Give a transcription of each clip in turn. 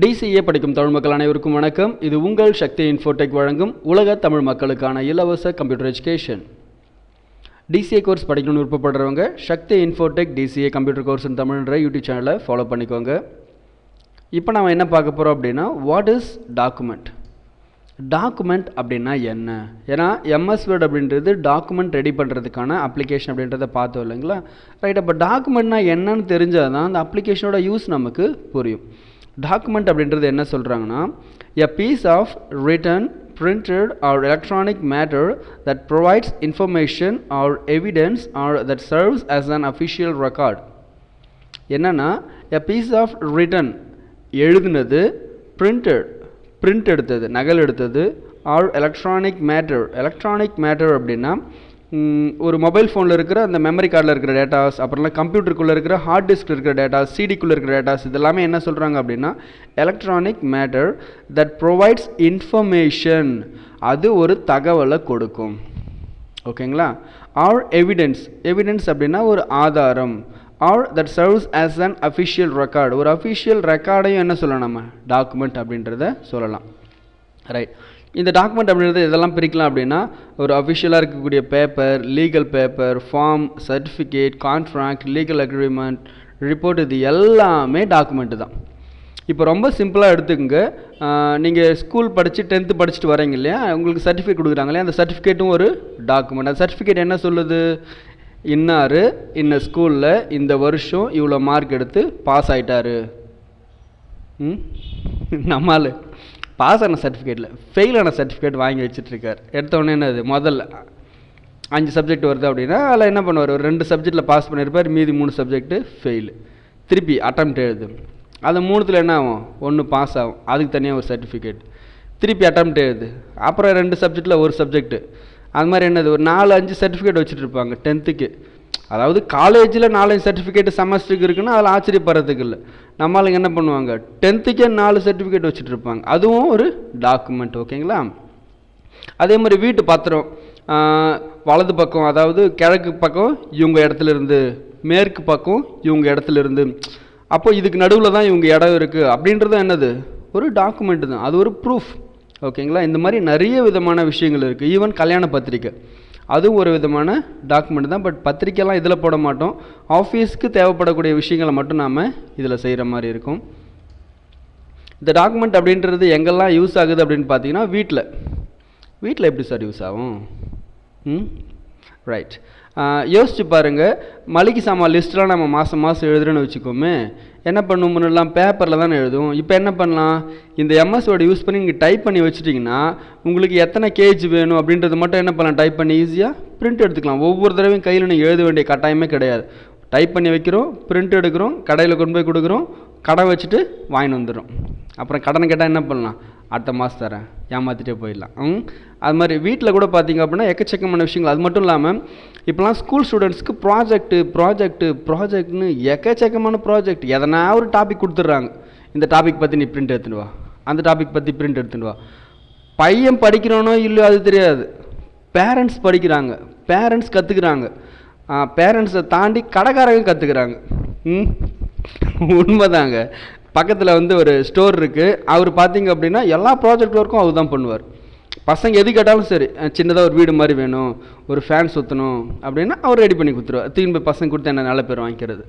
TCA படிக்கும் தமிழ் மக்கள் அனைவருக்கும் வணக்கம். இது உங்கள் சக்தி இன்ஃபோடெக் வழங்கும் உலக தமிழ் மக்களுக்கான இலவச கம்ப்யூட்டர் எஜுகேஷன் டிசிஏ கோர்ஸ் படிக்கணும்னு விருப்பப்படுறவங்க Sakthi Infotech DCA computer course in தமிழ்ன்ற YouTube சேனலை ஃபாலோ பண்ணிக்கோங்க. இப்போ நம்ம என்ன பார்க்க போகிறோம் அப்படின்னா வாட் இஸ் டாக்குமெண்ட் டாக்குமெண்ட் அப்படின்னா என்ன? ஏன்னா எம்எஸ் வேர்ட் அப்படின்றது டாக்குமெண்ட் ரெடி பண்ணுறதுக்கான அப்ளிகேஷன் அப்படின்றத பார்த்தோம் இல்லைங்களா? ரைட் அப்போ டாக்குமெண்ட்னா என்னன்னு தெரிஞ்சால் தான் அந்த அப்ளிகேஷனோட யூஸ் நமக்கு புரியும். டாக்குமெண்ட் அப்படின்றது என்ன சொல்கிறாங்கன்னா a piece of written printed or electronic matter that provides information or evidence or that serves as an official record என்னென்னா எ பீஸ் ஆஃப் ரிட்டன் எழுதுனது பிரிண்டட் பிரிண்ட் எடுத்தது நகல் எடுத்தது or electronic matter electronic matter அப்படின்னா ஒரு mobile ஃபோனில் இருக்கிற அந்த மெமரி கார்டில் இருக்கிற டேட்டாஸ் அப்புறம்லாம் கம்ப்யூட்டருக்குள்ளே இருக்கிற ஹார்ட் டிஸ்கில் இருக்கிற டேட்டாஸ் சிடிக்குள்ளே இருக்கிற டேட்டாஸ் இதெல்லாமே என்ன சொல்கிறாங்க அப்படின்னா electronic matter that provides information அது ஒரு தகவலை கொடுக்கும். ஓகேங்களா ஆர் எவிடன்ஸ் எவிடன்ஸ் அப்படின்னா ஒரு ஆதாரம். Or that serves as an official record ஒரு அஃபிஷியல் ரெக்கார்டையும் என்ன சொல்லலாம் நம்ம? டாக்குமெண்ட் அப்படின்றத சொல்லலாம். ரைட் இந்த டாக்குமெண்ட் அப்படின்றது இதெல்லாம் பிரிக்கலாம் அப்படின்னா ஒரு அஃபிஷியலாக இருக்கக்கூடிய paper legal paper form certificate contract legal agreement report இது எல்லாமே டாக்குமெண்ட்டு தான். இப்போ ரொம்ப சிம்பிளாக எடுத்துக்கோங்க. நீங்கள் ஸ்கூல் படித்து டென்த்து படிச்சுட்டு வரீங்க இல்லையா? உங்களுக்கு சர்டிஃபிகேட் கொடுக்குறாங்க இல்லையா? அந்த சர்டிஃபிகேட்டும் ஒரு டாக்குமெண்ட் அந்த சர்டிஃபிகேட் என்ன சொல்லுது? இன்னார் இந்த ஸ்கூலில் இந்த வருஷம் இவ்வளோ மார்க் எடுத்து பாஸ் ஆகிட்டாரு ம்? நம்மால் பாஸ் ஆன சர்டிஃபிகேட்டில் ஃபெயில் ஆன சர்டிஃபிகேட் வாங்கி வச்சிட்ருக்கார் எடுத்தோடனே என்னது? முதல்ல அஞ்சு சப்ஜெக்ட் வருது அப்படின்னா அதில் என்ன பண்ணுவார்? ஒரு ரெண்டு சப்ஜெக்டில் பாஸ் பண்ணியிருப்பார் மீதி மூணு சப்ஜெக்ட்டு ஃபெயிலு திருப்பி அட்டம் எழுது. அது மூணுத்தில் என்ன ஆகும்? ஒன்று பாஸ் ஆகும். அதுக்கு தனியாக ஒரு சர்டிஃபிகேட் திருப்பி அட்டம் எழுது. அப்புறம் ரெண்டு சப்ஜெக்டில் ஒரு சப்ஜெக்ட்டு அது மாதிரி என்னது? ஒரு நாலு அஞ்சு சர்டிஃபிகேட் வச்சுட்டு இருப்பாங்க டென்த்துக்கு அதாவது காலேஜில் நாலஞ்சு சர்டிஃபிகேட் செமஸ்டருக்கு இருக்குன்னா அதில் ஆச்சரியப்படுறதுக்கு இல்லை. நம்மளுங்க என்ன பண்ணுவாங்க? டென்த்துக்கே நாலு சர்டிஃபிகேட் வச்சுட்டு இருப்பாங்க அதுவும் ஒரு டாக்குமெண்ட் ஓகேங்களா அதே மாதிரி வீட்டு பத்திரம் வலது பக்கம் அதாவது கிழக்கு பக்கம் இவங்க இடத்துல இருந்து மேற்கு பக்கம் இவங்க இடத்துல இருந்து அப்போ இதுக்கு நடுவில் தான் இவங்க இடம் இருக்குது அப்படின்றது என்னது? ஒரு டாக்குமெண்ட் தான். அது ஒரு ப்ரூஃப் ஓகேங்களா இந்த மாதிரி நிறைய விதமான விஷயங்கள் இருக்குது ஈவன் கல்யாண பத்திரிக்கை. அதுவும் ஒரு விதமான டாக்குமெண்ட் தான். பட் பத்திரிக்கைலாம் இதில் போட மாட்டோம். ஆஃபீஸ்க்கு தேவைப்படக்கூடிய விஷயங்களை மட்டும் நாம் இதில் செய்கிற மாதிரி இருக்கும். இந்த டாக்குமெண்ட் அப்படின்றது எங்கெல்லாம் யூஸ் ஆகுது அப்படின்னு பார்த்தீங்கன்னா வீட்டில் வீட்டில் எப்படி சார் யூஸ் ஆகும்? ம்? ரைட் யோசிச்சு பாருங்கள் மளிகை சாமான் லிஸ்ட்லாம் நம்ம மாதம் மாதம் எழுதுறோன்னு வச்சுக்கோமே. என்ன பண்ணுமுன்னெல்லாம் பேப்பரில் தானே எழுதுவோம். இப்போ என்ன பண்ணலாம்? இந்த எம்எஸ் வேர்டு யூஸ் பண்ணி நீங்கள் டைப் பண்ணி வச்சுட்டிங்கன்னா உங்களுக்கு எத்தனை கேஜ் வேணும் அப்படின்றது மட்டும் என்ன பண்ணலாம்? டைப் பண்ணி ஈஸியாக பிரிண்ட் எடுத்துக்கலாம். ஒவ்வொரு தடவையும் கையில் நீங்கள் எழுத வேண்டிய கட்டாயமே கிடையாது. டைப் பண்ணி வைக்கிறோம் பிரிண்ட் எடுக்கிறோம் கடையில் கொண்டு போய் கொடுக்குறோம் கடை வச்சுட்டு வாங்கிட்டு வந்துடும் அப்புறம் கடன் கேட்டால் என்ன பண்ணலாம்? அடுத்த மாதம் தரேன். ஏமாற்றிட்டே போயிடலாம். ம்? அது மாதிரி வீட்டில் கூட பார்த்தீங்க அப்படின்னா எக்கச்சக்கமான விஷயங்கள். அது மட்டும் இல்லாமல் இப்போலாம் ஸ்கூல் ஸ்டூடெண்ட்ஸ்க்கு ப்ராஜெக்ட்டு ப்ராஜெக்ட்டு ப்ராஜெக்ட்னு எக்கச்சக்கமான ப்ராஜெக்ட் எதனா ஒரு டாபிக் கொடுத்துட்றாங்க. இந்த டாபிக் பற்றி நீ பிரிண்ட் எடுத்துன்னு வா. அந்த டாபிக் பற்றி பிரிண்ட் எடுத்துன்னு வா. பையன் படிக்கிறானோ இல்லையோ அது தெரியாது. பேரண்ட்ஸ் படிக்கிறாங்க. பேரண்ட்ஸ் கற்றுக்குறாங்க பேரண்ட்ஸை தாண்டி கடைக்காரங்க கற்றுக்குறாங்க ம்? உண்மைதாங்க. பக்கத்தில் வந்து ஒரு ஸ்டோர் இருக்குது அவர் பார்த்தீங்க அப்படின்னா எல்லா ப்ராஜெக்ட் ஒர்க்கும் அவர் தான் பண்ணுவார். பசங்க எது கேட்டாலும் சரி சின்னதாக ஒரு வீடு மாதிரி வேணும் ஒரு ஃபேன் சுற்றணும் அப்படின்னா அவர் ரெடி பண்ணி கொடுத்துருவார். திரும்பி போய் பசங்க கொடுத்து என்ன நல்ல பேர் வாங்கிக்கிறது.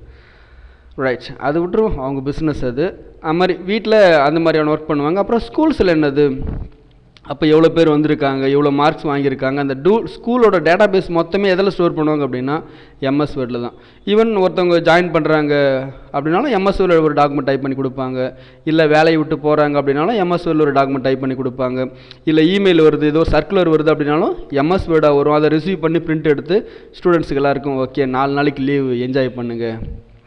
ரைட் அது விட்டுருவோம். அவங்க பிஸ்னஸ் அது. அது மாதிரி வீட்டில் அந்த மாதிரியான ஒர்க் பண்ணுவாங்க. அப்புறம் ஸ்கூல்ஸில் என்னது? அப்போ எவ்வளோ பேர் வந்திருக்காங்க எவ்வளோ மார்க்ஸ் வாங்கியிருக்காங்க அந்த டூ ஸ்கூலோட டேட்டா பேஸ் மொத்தமே எதில் ஸ்டோர் பண்ணுவாங்க அப்படின்னா எம்எஸ் வேர்டில் தான். ஈவன் ஒருத்தவங்க ஜாயின் பண்ணுறாங்க அப்படின்னாலும் எம்எஸ் வேர்டில் ஒரு டாக்குமெண்ட் டைப் பண்ணி கொடுப்பாங்க. இல்லை வேலையை விட்டு போகிறாங்க அப்படின்னாலும் எம்எஸ் வேர்டில் ஒரு டாக்குமெண்ட் டைப் பண்ணி கொடுப்பாங்க. இல்லை இமெயில் வருது ஏதோ சர்க்குலர் வருது அப்படின்னாலும் எம்எஸ் வேர்டாக வரும். அதை ரிசீவ் பண்ணி பிரிண்ட் எடுத்து ஸ்டூடெண்ட்ஸுக்கு எல்லாருக்கும் ஓகே நாலு நாளைக்கு லீவ் என்ஜாய் பண்ணுங்கள்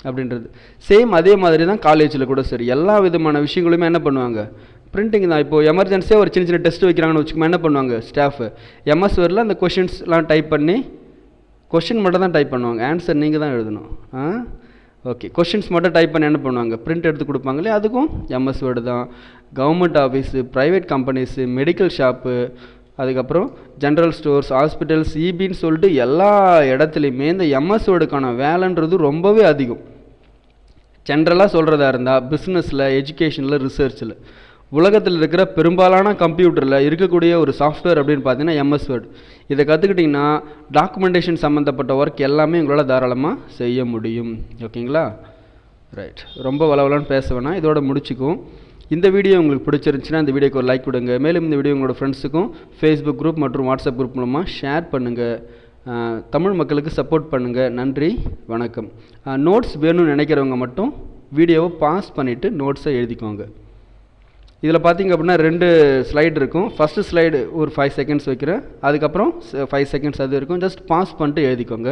அப்படின்றது. சேம் அதே மாதிரி தான் காலேஜில் கூட சரி. எல்லா விதமான விஷயங்களுமே என்ன பண்ணுவாங்க? பிரிண்டிங் தான். இப்போ எமர்ஜென்சியாக ஒரு சின்ன சின்ன டெஸ்ட் வைக்கிறாங்கன்னு வச்சுக்கோங்க என்ன பண்ணுவாங்க ஸ்டாஃப் எம்எஸ் வேர்டில் அந்த கொஷின்ஸ்லாம் டைப் பண்ணி கொஷின் மட்டும் தான் டைப் பண்ணுவாங்க. ஆன்சர் நீங்கள் தான் எழுதணும். ஆ? ஓகே கொஷின்ஸ் மட்டும் டைப் பண்ணி என்ன பண்ணுவாங்க? பிரிண்ட் எடுத்து கொடுப்பாங்களே அதுக்கும் எம்எஸ் வேர்டு தான். Government office private companies medical shop அதுக்கப்புறம் ஜென்ரல் ஸ்டோர்ஸ் ஹாஸ்பிட்டல்ஸ் இபின்னு சொல்லிட்டு எல்லா இடத்துலையுமே இந்த எம்எஸ் வேர்டுக்கான வேலைன்றது ரொம்பவே அதிகம். ஜென்ரலாக சொல்கிறதா இருந்தால் பிஸ்னஸில் எஜுகேஷனில் ரிசர்ச்சில் உலகத்தில் இருக்கிற பெரும்பாலான கம்ப்யூட்டரில் இருக்கக்கூடிய ஒரு சாஃப்ட்வேர் அப்படின்னு பார்த்தீங்கன்னா எம்எஸ் வேர்டு இதை கற்றுக்கிட்டிங்கன்னா டாக்குமெண்டேஷன் சம்மந்தப்பட்ட ஒர்க் எல்லாமே உங்களால் தாராளமாக செய்ய முடியும். ஓகேங்களா? ரைட் ரொம்ப வளவலன்னு பேச வேணாம். இதோட முடிச்சுக்குவோம். இந்த வீடியோ உங்களுக்கு பிடிச்சிருந்துச்சுன்னா இந்த வீடியோக்கு ஒரு லைக் கொடுங்க. மேலும் இந்த வீடியோ உங்களோட ஃப்ரெண்ட்ஸுக்கும் ஃபேஸ்புக் குரூப் மற்றும் வாட்ஸ்அப் குரூப் மூலமாக ஷேர் பண்ணுங்கள் தமிழ் மக்களுக்கு சப்போர்ட் பண்ணுங்கள் நன்றி. வணக்கம். நோட்ஸ் வேணும்னு நினைக்கிறவங்க மட்டும் வீடியோவை பாஸ் பண்ணிவிட்டு நோட்ஸை எழுதிக்கோங்க. இதில் பார்த்தீங்க அப்படின்னா ரெண்டு ஸ்லைடு இருக்கும். ஃபஸ்ட்டு ஸ்லைடு ஒரு ஃபைவ் செகண்ட்ஸ் வைக்கிறேன். அதுக்கப்புறம் ஃபைவ் செகண்ட்ஸ் அது இருக்கும். ஜஸ்ட் பாஸ் பண்ணிட்டு எழுதிக்கோங்க.